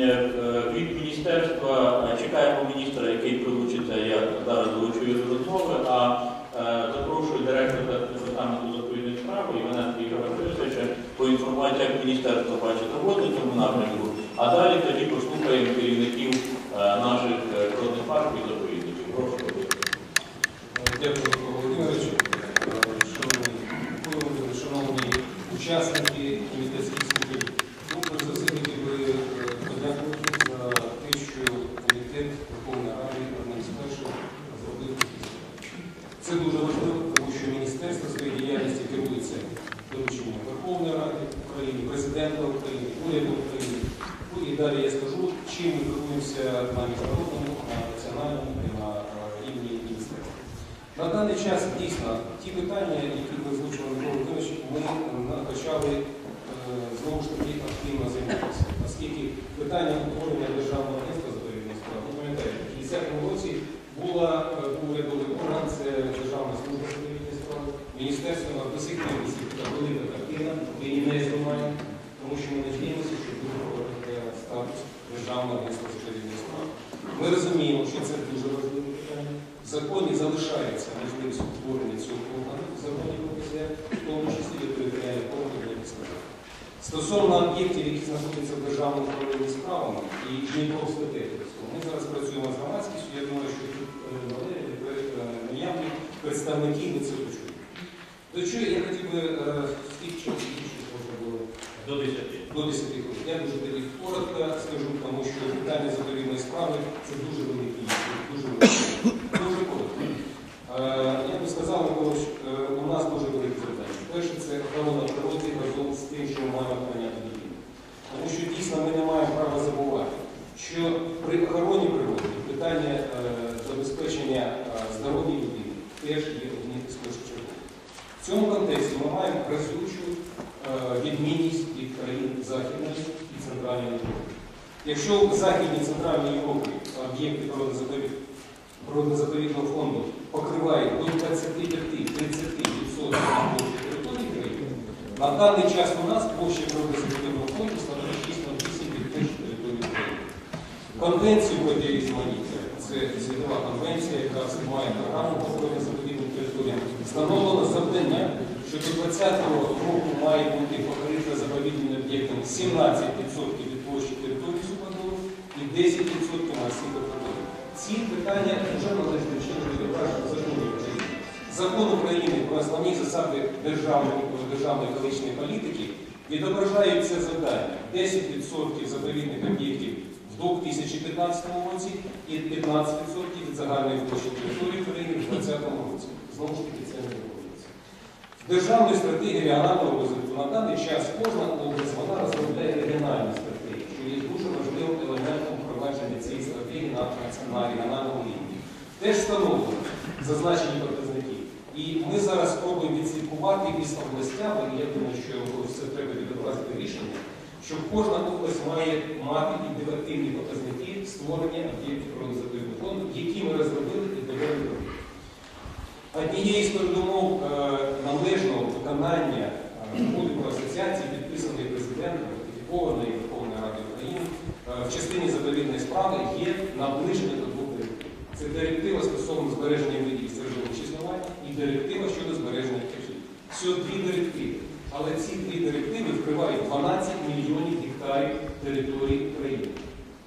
е, від міністерства е, чекаємо міністра, який прилучиться, я зараз долучую до розмови, а е, запрошую директора департаменту заповідних справи Івана Ігоря Борисовича поінформувати, як міністерство бачить роботу в цьому напрямку. А далі тоді послухаємо керівників е, наших е, природних парків і заповідників. Прошу. Дякую, Микола Володимирович. Шановні голови, шановні учасники комітетських слухань. Ну, перш за все, хотів би е, подякувати за те, що комітет Верховної Ради одним з перших зробив такі заходи. Це дуже важливо, тому що міністерство своєї діяльності керується дорученням Верховної Ради України, президента України, уряду України. Ну і далі я скажу, чим ми керуємося на міжнародному, на національному і на е, рівні міністерства. На даний час дійсно ті питання, які ви озвучили Микола Володимирович, ми е, почали е, знову ж таки активно займатися, оскільки питання утворення державного агентства з справ, ви пам'ятаєте, в 50-му році була е, урядовий орган, це Державна служба задовільних справ, міністерство на нас до сих пір висить така велика картина, ми її не знімаємо, тому що ми надіємося, що буде повернути статус Державного агентства задовільних справ. Ми розуміємо, що це дуже важливе питання. В законі залишається можливість утворення цього органу в законі про ПЗР, в тому числі для територіальних органів як сказав. Стосовно об'єктів, які знаходяться в державному управлінні справами не було Технічного, ми зараз працюємо з громадськістю. Я думаю, що тут е, е, наявні представники ми це почують. До чого я хотів би е, скільки часу більше можна було До 10. до 10 хвилин. Я дуже тоді коротко скажу, тому що питання задовільної справи це дуже великий. Дуже коротко. Е, Я би сказав, Миколаївич, е, у нас дуже велике завдання. Перше, це охорона природи разом з тим, що ми маємо охороняти людину. Тому що дійсно ми не маємо права забувати, що при охороні природи питання е, забезпечення е, здоров'я людини теж є одним із першочергових. В цьому контексті ми маємо разючу е, відмінність від країн Західної і Центральної Європи. Якщо в Західній і Центральній Європі об'єкти природозаповідного фонду покривають до 25-30% площі території країни, на даний час у нас площа природозаповідного фонду становить 6,8 від площі території України. Конвенцію по різноманіття, це світова конвенція, яка має програму охорони заповідним територіям, встановлено завдання, що до 2020 року має бути заповідними 17% від площі території субконтролю і 10% на всіх округах. Ці питання вже належним чином відображені в законі України. Закон України про основні засади державної, державної політики відображають це завдання 10% заповідних об'єктів в 2015 році і 15% від загальної площі території України в 2020 році. Знову ж таки, це не виконується. В державній стратегії регіонального розвитку на даний час кожна область вона розробляє регіональні стратегії, що є дуже важливим елементом впровадження цієї стратегії на, на рівні. Теж встановлено зазначені показники. І ми зараз спробуємо відслідкувати із областями, і я думаю, що це треба відобразити рішення, що кожна область має мати індикативні показники створення об'єктів природозаповідного фонду, які ми розробили і довели до. Однією з передумов е, належного виконання угоди про асоціації, підписаної президентом, ратифікованої Верховної Ради України, е, в частині заповідної справи є наближення до двох директив. Це директива стосовно збереження видів середовища існування і директива щодо збереження птахів. Всього дві директиви. Але ці дві директиви вкривають 12 мільйонів гектарів території країни.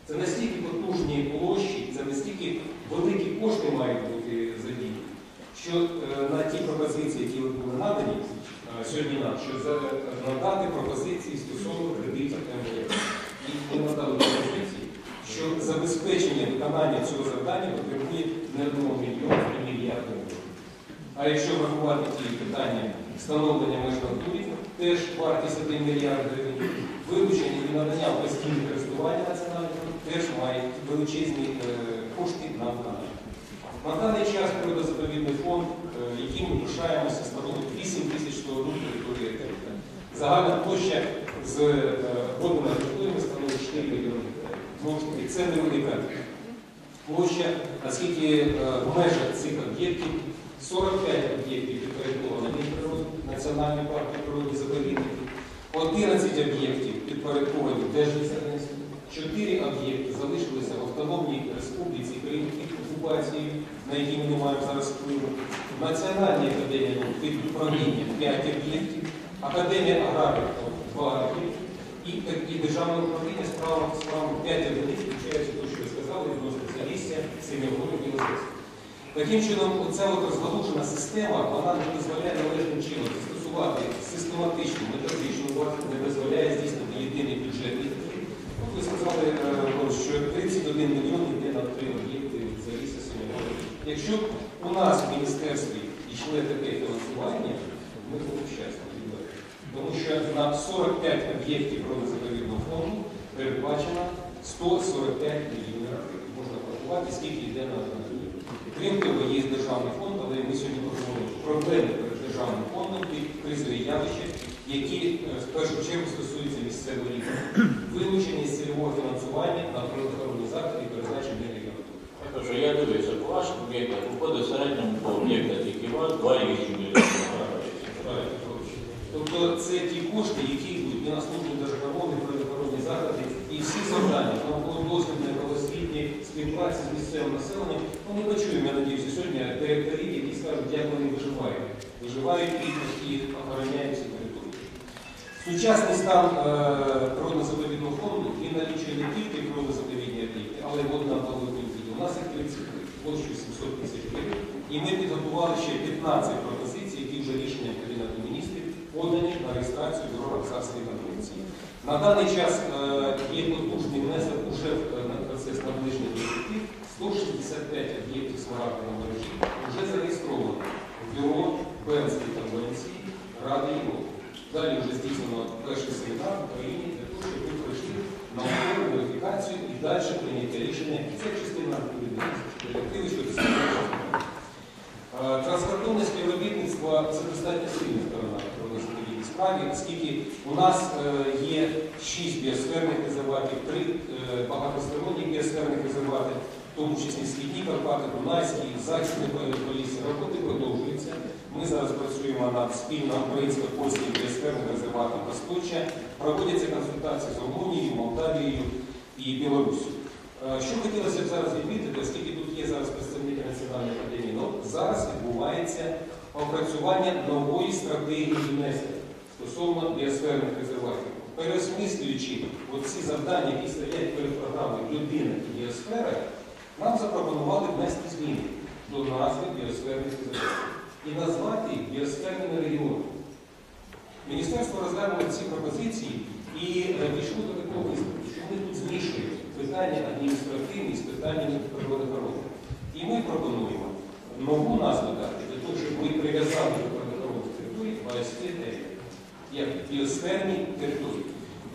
Це настільки потужні площі, це настільки великі кошти мають бути задіяні, що е, на ті пропозиції, які от були надані е, сьогодні нам, що надати пропозиції стосовно кредитів МВФ. І ми надали пропозиції, що забезпечення виконання цього завдання потребує не одного мільйона, а мільярда гривень. А якщо врахувати ті питання встановлення меж теж вартість 1 мільярд гривень, вилучення і надання в постійне користування національних теж має величезні е, кошти на виконання. На даний час природозаповідний фонд, е, яким ми пишаємося, становить 8 тисяч 101 території території. Загальна площа з е, водними територіями становить 4 мільйони гектарів. Знову це невелика площа, оскільки е, в межах цих об'єктів 45 об'єктів підпорядковано Мінприроди, Національний парк природи заповідників, 11 об'єктів підпорядковані Держлісагентству, чотири об'єкти залишилися в автономній республіці Крим під окупацією, на які ми не маємо зараз впливу. Національній академії управління 5 об'єктів, Академія аграрів 2 об'єкти і, і Державне управління справ справ 5 одиниць, включаючи те, що ви сказали, відносно Залісся, Синьогорів і Лозицька. Таким чином, от розгалужена система, вона не дозволяє належним чином застосувати систематичну, методичну увагу, не дозволяє здійснити єдиний бюджетний ви сказали, е, що 31 мільйон йде на три об'єкти Залісся, Синьогорів. Якщо б у нас в міністерстві йшло таке фінансування, ми були щасливі. Тому що на 45 об'єктів природно-заповідного фонду передбачено 145 мільйонів гривень. Можна порахувати, скільки йде на одну. Крім того, є державний фонд, але ми сьогодні говоримо проблеми перед державним фондом і кризові явища, які е, в першу чергу стосуються місцевого рівня. Цільового фінансування на природоохоронні заходи і призначення регіону. Тож я дивлюся, по ваших об'єктах виходить в середньому по об'єктах, які у вас 2,8 мільйонів. Правильно, Петрович. Тобто це ті кошти, які йдуть на службу держохорони, природоохоронні заходи, і всі завдання, науково-дослідне, освітні, співпраці з місцевим населенням. Ну, ми почуємо, я надіюся, сьогодні директорів, які скажуть, як вони виживають. Виживають і, охороняють ці території. Сучасний стан е, фонду він налічує не тільки природно-заповідні об'єкти, але й водна палові У нас їх 33, площу 700 тисяч гривень. І ми підготували ще 15 пропозицій, які вже рішенням Кабінету міністрів подані на реєстрацію бюро Роксарської конвенції. На даний час е, є потужний внесок уже в е, процес наближення до життів. 165 об'єктів смарагдової мережі вже зареєстровано в бюро Бернської конвенції Ради Європи. Далі вже здійснено перший семінар в Україні для того, щоб ви пройшли наукову верифікацію і далі прийняття рішення. Це частина директиви щодо співпраці. Е, Транскордонне співробітництво це достатньо сильна сторона природно-заповідній оскільки у нас е, є шість біосферних резерватів, три е, багатосторонні біосферних резервати, в тому числі Східні Карпати, Дунайські, Західне Полісся. Роботи продовжуються. Ми зараз працюємо над спільно українсько-польським біосферним резерватом Росточа. Проводяться консультації з Румунією, Молдавією і Білоруссю. Е, Що хотілося б зараз відмітити, оскільки тут є зараз представники Національної академії наук, зараз відбувається опрацювання нової стратегії ЮНЕСКО стосовно біосферних резерватів. Переосмислюючи ці завдання, які стоять перед програмою людина і біосфера, нам запропонували внести зміни до назви біосферних резерватів і назвати їх біосферними регіонами. Міністерство розглянуло ці пропозиції і е, дійшло до такого висновку, що вони тут змішують питання адміністративні з питаннями природоохорони. І ми пропонуємо нову назву дати для того, щоб ми прив'язали до природоохоронних територій ОСТ як біосферні території.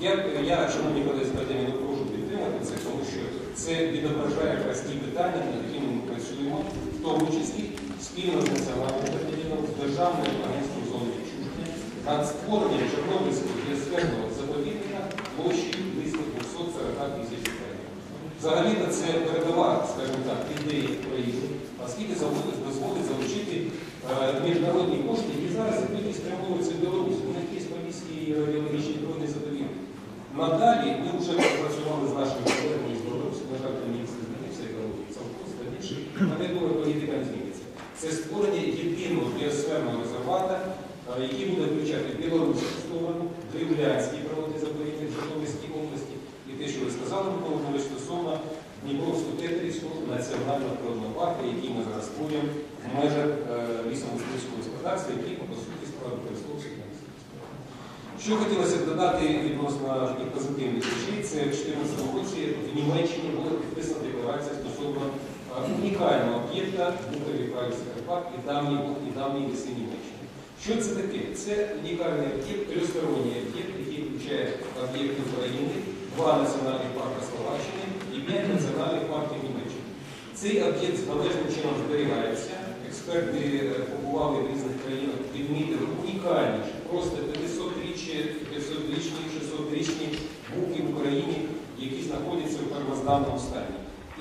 Я, я шановні колеги з академії, прошу підтримати це, тому що це відображає якраз ті питання, над якими ми працюємо, в тому числі спільно з національним академією, з державним агентством зони відчуження, над створенням Чорнобильського біосферного заповідника площею близько 240 тисяч гектарів. Взагалі-то це передова, скажімо так, ідеї України, оскільки дозволить залучити е, міжнародні кошти, які зараз ідуть і спрямовуються в Білорусь. У них є Поліський радіологічний природний заповідник. Надалі ми вже працювали з нашими колегами з Білорусі, на жаль, міністр змінився, та інші, але думаю, політика не зміниться. Це створення єдиного біосферного резервата, е, який буде включати білоруську сторону, Древлянський природний заповідник Житомирській області, і те, що ви сказали, Микола Володимирович, стосовно Дніпровсько-Тетерівського національного природного парку, який ми зараз створюємо в межах е, лісомисливського господарства, який, по суті, справді мисливства. Що хотілося б додати відносно таких позитивних речей, це в 2014 році в Німеччині була підписана декларація стосовно е, унікального об'єкта Букові Правильський Карпат і давній і давній ліси Німеччини. Що це таке? Це унікальний об'єкт, трьохсторонній об'єкт, який включає об'єкти України, два національних парки Словаччини і п'ять національних парків Німеччини. Цей об'єкт належним чином зберігається. Експерти е, побували в різних країнах, відмітили унікальніші, просто 500-річні, 500-річні, 600-річні буки в Україні, які знаходяться в первозданному стані.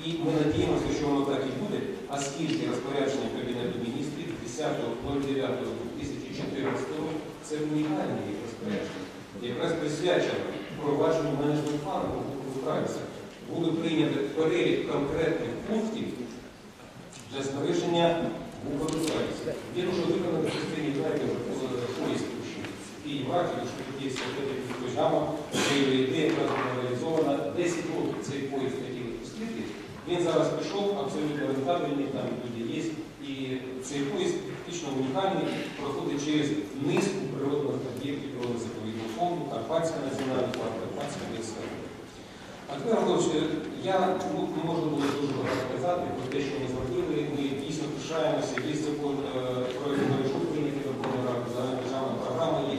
І ми надіємося, що воно так і буде, оскільки розпорядження Кабінету міністрів 10.09.2014 року це унікальне їх розпорядження, якраз присвячено впровадженню менеджмент плану Українця. перелік конкретних пунктів для збереження буквозвітності. Він уже виконаний в частині, знаєте, поїзд і що є все програма, де ідея яка була реалізована 10 років цей поїзд хотіли пустити. Він зараз пішов, абсолютно рентабельний, там люди є. І цей поїзд фактично унікальний, проходить через низку природних об'єктів природно-заповідного фонду, Карпатська національна парк, Карпатська міська. А тепер, Володь, я ну, можу було дуже багато казати про те, що ми зробили. Ми дійсно пишаємося, є закон е, про мережу прийнятий Верховної Ради, загальна державна програма є.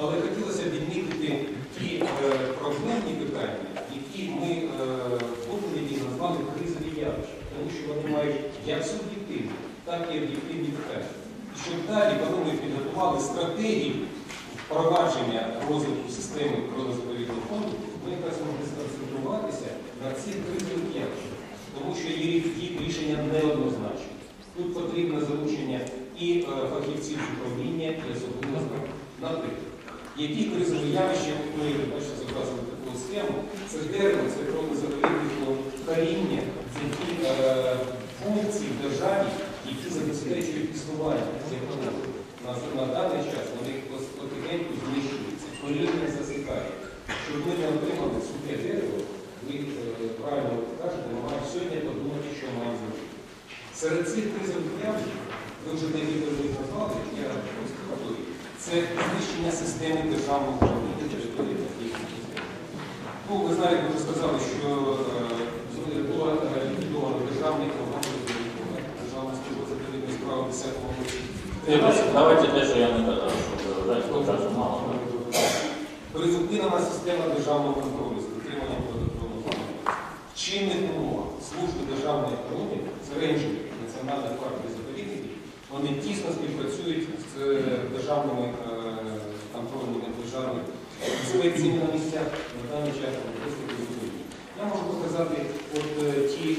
Але хотілося б відмітити ті е, проблемні питання, які ми е, в доповіді назвали кризові явища, тому що вони мають як суб'єктивні, так і об'єктивні питання. І щоб далі, коли ми підготували стратегію впровадження розвитку системи природно-заповідного фонду, ми якраз могли сконцентруватися на цих кризових явищах, тому що їх рішення неоднозначні. Тут потрібно залучення і е, фахівців управління, і особливо наприклад. Які кризові явища, ми бачите, зобразили таку схему, це дерево, це природно-заповідного коріння, це ті е, функції в державі, які забезпечують існування економіки. На, даний час вони потихеньку знищуються, коріння засихає. Щоб ми не отримали сухе дерево, ви е, правильно кажете, ми маємо сьогодні подумати, що маємо зробити. Серед цих кризових явищ, ви вже декілька з назвали, я просто. Це знищення системи державного управління території Ну, ви знаєте, ви вже сказали, що е, була е, ліквідована державний справ 10 році. Давайте те, що я не казав, що часу мало. Призупинена система державного контролю з дотриманням податкового плану. В чинних умовах служби державної економіки, це рейнджери національних парків і заповідників, вони тісно співпрацюють з е, державними е, контрольними державними інспекціями на місцях на даний час призупинені. Я можу показати от е, ті е,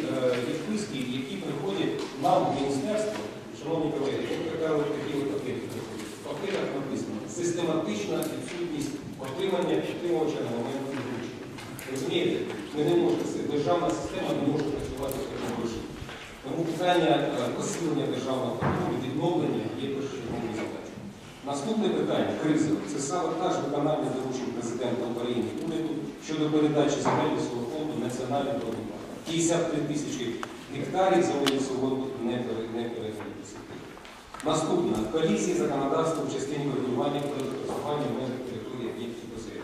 відписки, які приходять нам в міністерство, шановні колеги, така от такі приходять. В пакетах написано систематична відсутність отримання підтримувача на момент підручення. Розумієте, ми не можемо. Державна система не може працювати в такому режимі. Тому питання е, посилення державного контролю, відновлення є першочерговою задачею. Наступне питання кризове це саботаж виконання доручень президента України уряду щодо передачі земель свого фонду національним природним 53 тисячі гектарів земель свободу не пере- не. Наступна колізія законодавства в частині регулювання природокористування в межах території об'єктів ПЗР.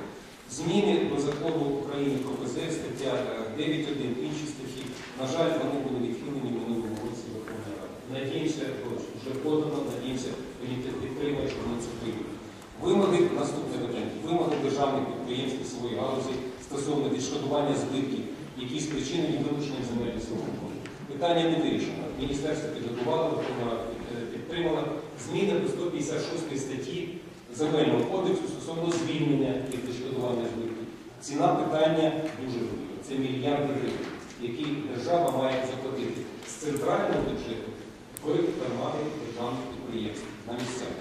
Зміни до закону України про ПЗР, стаття е, 9.1, інші статті, на жаль, вони були відхилені в минулому році Верховної Ради. Надіємося, ось, вже подано, надіємося, комітет підтримує, що вони це приймуть. Вимоги, наступне питання, вимоги державних підприємств своєї галузі стосовно відшкодування збитків, які спричинені вилученням земель свого фонду. Питання не вирішено. Міністерство підготувало, е, підтримала зміни до 156 статті Земельного кодексу стосовно звільнення від відшкодування збитків. Ціна питання дуже велика. Це мільярди гривень, які держава має заплатити з центрального бюджету в державних підприємств на місцях.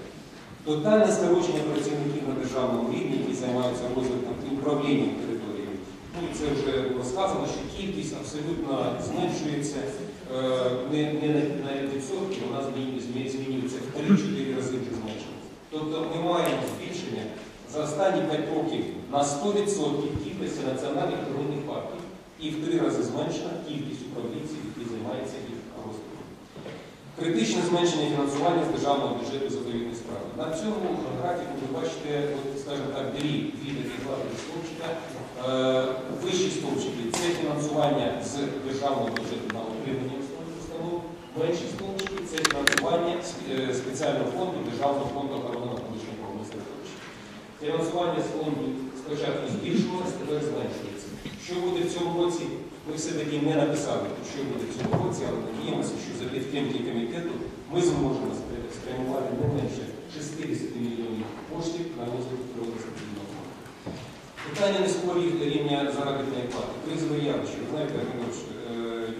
Тотальне скорочення працівників на державному рівні, які займаються розвитком і управлінням. Ну, це вже було сказано, що кількість абсолютно зменшується е, не, не на, відсотки, вона змінюється в 3-4 рази вже зменшується. Тобто ми маємо збільшення за останні 5 років на 100% кількості національних природних парків і в 3 рази зменшена кількість управлінців, які займаються їх розвитком. Критичне зменшення фінансування з державного бюджету заповідної справи. На цьому графіку ви бачите, скажімо так, дві, дві такі стовпчика. Е, вищі стовпчики це фінансування з державного бюджету на отримання установ. Менші стовпчики це фінансування е, спеціального фонду Державного фонду охорони навколишнього природного середовища. Фінансування з фонду спочатку збільшувалося, тепер зменшується. Що буде в цьому році? Ми все-таки не написали, що буде в цьому році, але надіємося, що за підтримки комітету ми зможемо спрямувати не менше 60 мільйонів коштів на розвиток природно-спортивного фонду. Питання низького рівня заробітної плати. Кризове явище. Ви знаєте, е,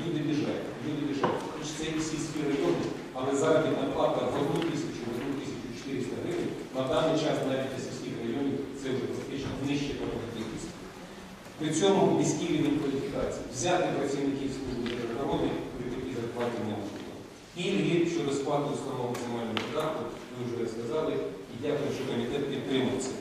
люди біжать, люди біжать. Це і сільські райони, але заробітна плата в одну тисячу, в одну тисячу 400 гривень, на даний час навіть для сільських районів це вже фактично нижче кількість. При цьому низький рівень кваліфікації. Взяти працівників служби держохорони при такій зарплаті неможливо. Пільги щодо сплати установи земельного податку, ви вже сказали, і дякую, що комітет підтримав це.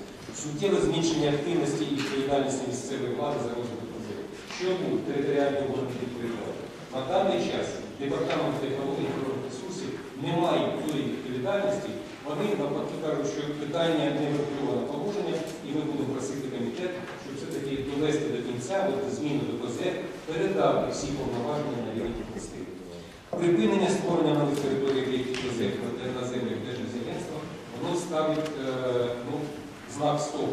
Суттєве зменшення активності і відповідальності місцевої влади за розвиток проєкту. Чому територіальні органи відповідають? На даний час департамент технологій та ресурсів не має тої відповідальності. Вони навпаки кажуть, що питання не врегульовано положення, і ми будемо просити комітет, щоб все-таки довести до кінця, от зміну до ПЗ, передати всі повноваження на рівень областей. Припинення створення нових територій деяких ПЗ на землях держземельства, воно ставить е, ну, знак стоп.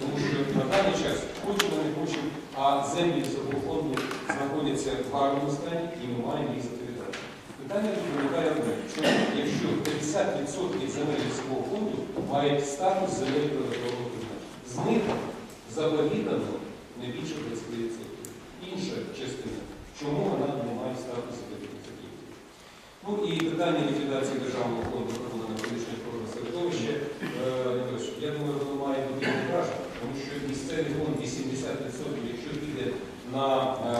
Тому що на даний час хочемо, не хочемо, а землі з фонду знаходяться в гарному стані і ми маємо їх відповідати. Питання тут виникає одне, чому, якщо 50% земель свого фонду мають статус земель природного призначення. З них заповідано не більше 20%. Інша частина, чому вона не має статусу 20%. Ну і питання ліквідації державного фонду охорони навколишнього природного середовища. Е, Я думаю, воно має бути не тому що місцевий фонд 80%, якщо піде на е,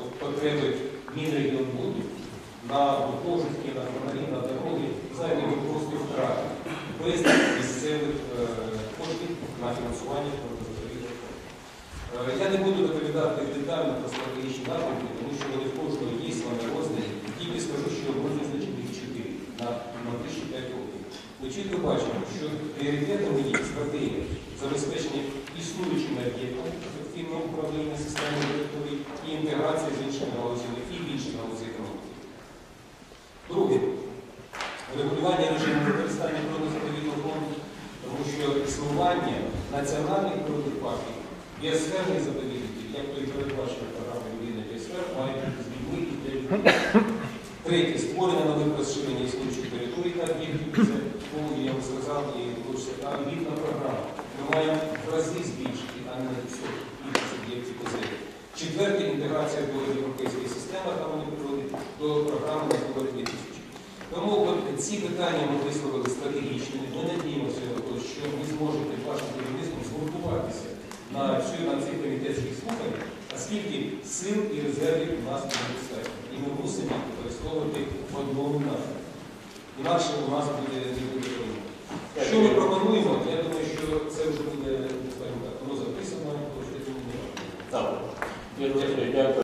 от потреби Мінрегіонбуду, на гуртожитки, на фонарі, на дороги, знаєте, ми просто втратимо без місцевих е, коштів на фінансування природозаповідних фондів. Е, Я не буду доповідати детально про стратегічні напрямки, тому що вони в кожного є, вони роздані. Тільки скажу, що ми визначили їх чотири на, на 5 років. Ми чітко бачимо, що пріоритетом є стратегія забезпечення існуючими об'єктами ефективного управління системою і інтеграція з іншими галузями і в інші галузі економіки. Друге, регулювання режиму використання природно-заповідного фонду, тому що існування національних природних парків, біосферних заповідників, як то і передбачено програмою «Єдина біосфера, має бути з людьми і для людей. Третє, створення нових розширення існуючих територій та об'єктів, це тому я вам сказав, і вибачте, там вільна програма. Ми маємо в рази збільшити, а не на відсотки кількість об'єктів позиції. Четверте, інтеграція до європейської системи охорони природи до програми «Натура 2000». Тому от ці питання ми висловили стратегічними. Ми надіємося, що ви зможете вашим керівництвом згуртуватися на, на цих комітетських слуханнях, оскільки сил і резервів у нас недостатньо. І ми мусимо використовувати одному напрямку. Інакше у нас буде не буде. Що ми пропонуємо? Я думаю, що це вже буде скажімо так, воно записано, то